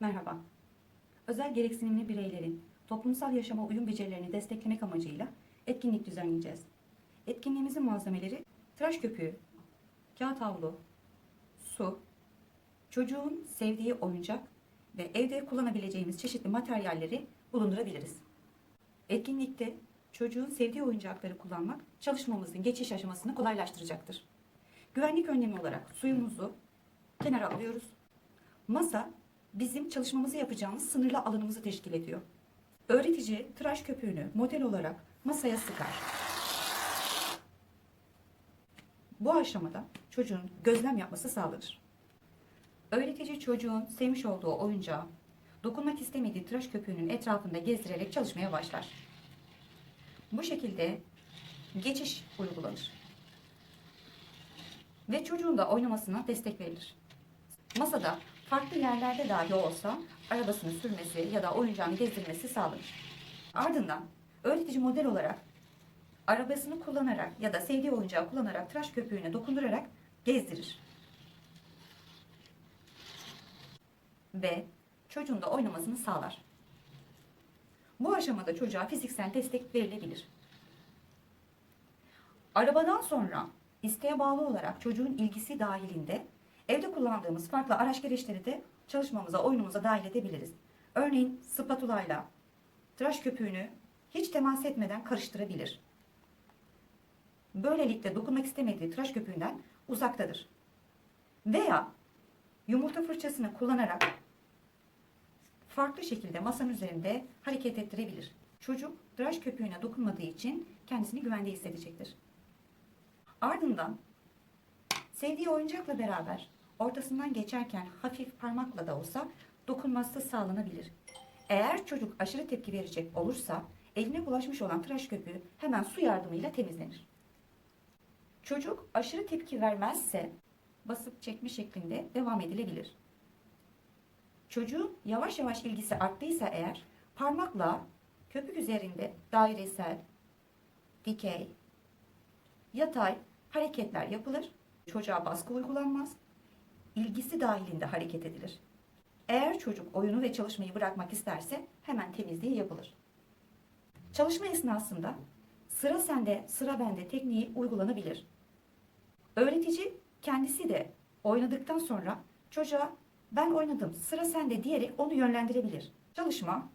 Merhaba. Özel gereksinimli bireylerin toplumsal yaşama uyum becerilerini desteklemek amacıyla etkinlik düzenleyeceğiz. Etkinliğimizin malzemeleri tıraş köpüğü, kağıt havlu, su, çocuğun sevdiği oyuncak ve evde kullanabileceğimiz çeşitli materyalleri bulundurabiliriz. Etkinlikte çocuğun sevdiği oyuncakları kullanmak çalışmamızın geçiş aşamasını kolaylaştıracaktır. Güvenlik önlemi olarak suyumuzu kenara alıyoruz. Masa bizim çalışmamızı yapacağımız sınırlı alanımızı teşkil ediyor. Öğretici tıraş köpüğünü model olarak masaya sıkar. Bu aşamada çocuğun gözlem yapması sağlanır. Öğretici çocuğun sevmiş olduğu oyuncağı dokunmak istemediği tıraş köpüğünün etrafında gezdirerek çalışmaya başlar. Bu şekilde geçiş uygulanır. Ve çocuğun da oynamasına destek verilir. Masada farklı yerlerde dahi olsa arabasını sürmesi ya da oyuncağını gezdirmesi sağlanır. Ardından öğretici model olarak arabasını kullanarak ya da sevdiği oyuncağı kullanarak tıraş köpüğüne dokundurarak gezdirir. Ve çocuğun da oynamasını sağlar. Bu aşamada çocuğa fiziksel destek verilebilir. Arabadan sonra isteğe bağlı olarak çocuğun ilgisi dahilinde kullandığımız farklı araç gereçleri de çalışmamıza, oyunumuza dahil edebiliriz. Örneğin spatulayla tıraş köpüğünü hiç temas etmeden karıştırabilir. Böylelikle dokunmak istemediği tıraş köpüğünden uzaktadır. Veya yumurta fırçasını kullanarak farklı şekilde masanın üzerinde hareket ettirebilir. Çocuk tıraş köpüğüne dokunmadığı için kendisini güvende hissedecektir. Ardından sevdiği oyuncakla beraber ortasından geçerken hafif parmakla da olsa dokunması sağlanabilir. Eğer çocuk aşırı tepki verecek olursa eline bulaşmış olan tıraş köpüğü hemen su yardımıyla temizlenir. Çocuk aşırı tepki vermezse basıp çekme şeklinde devam edilebilir. Çocuğun yavaş yavaş ilgisi arttıysa eğer parmakla köpük üzerinde dairesel, dikey, yatay hareketler yapılır. Çocuğa baskı uygulanmaz. İlgisi dahilinde hareket edilir. Eğer çocuk oyunu ve çalışmayı bırakmak isterse hemen temizliği yapılır. Çalışma esnasında sıra sende, sıra bende tekniği uygulanabilir. Öğretici kendisi de oynadıktan sonra çocuğa ben oynadım sıra sende diyerek onu yönlendirebilir. Çalışma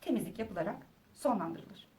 temizlik yapılarak sonlandırılır.